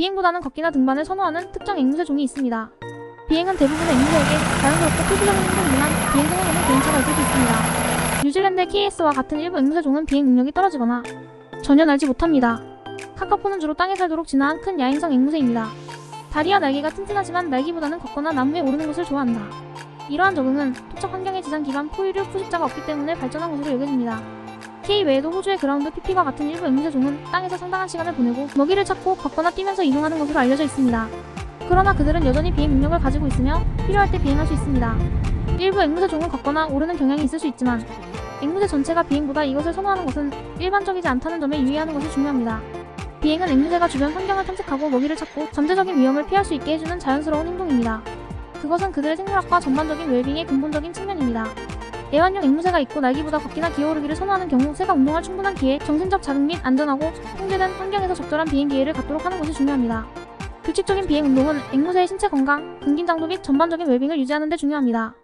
비행보다는 걷기나 등반을 선호하는 특정 앵무새 종이 있습니다. 비행은 대부분의 앵무새에게 자연스럽고 필수적인 행동이지만 비행 성향에는 개인차가 있을 수 있습니다. 뉴질랜드의 KS와 같은 일부 앵무새 종은 비행 능력이 떨어지거나 전혀 날지 못합니다. 카카포는 주로 땅에 살도록 진화한 큰 야행성 앵무새입니다. 다리와 날개가 튼튼하지만 날기보다는 걷거나 나무에 오르는 것을 좋아한다. 이러한 적응은 토착 환경의 지상 기반 포유류 포식자가 없기 때문에 발전한 것으로 여겨집니다. K 외에도 호주의 그라운드 PP가 같은 일부 앵무새 종은 땅에서 상당한 시간을 보내고 먹이를 찾고 걷거나 뛰면서 이동하는 것으로 알려져 있습니다. 그러나 그들은 여전히 비행 능력을 가지고 있으며 필요할 때 비행할 수 있습니다. 일부 앵무새 종은 걷거나 오르는 경향이 있을 수 있지만 앵무새 전체가 비행보다 이것을 선호하는 것은 일반적이지 않다는 점에 유의하는 것이 중요합니다. 비행은 앵무새가 주변 환경을 탐색하고 먹이를 찾고 잠재적인 위험을 피할 수 있게 해주는 자연스러운 행동입니다. 그것은 그들의 생물학과 전반적인 웰빙의 근본적인 측면입니다. 애완용 앵무새가 있고 날기보다 걷기나 기어오르기를 선호하는 경우 새가 운동할 충분한 기회, 정신적 자극 및 안전하고 통제된 환경에서 적절한 비행 기회를 갖도록 하는 것이 중요합니다. 규칙적인 비행 운동은 앵무새의 신체 건강, 근긴장도 및 전반적인 웰빙을 유지하는 데 중요합니다.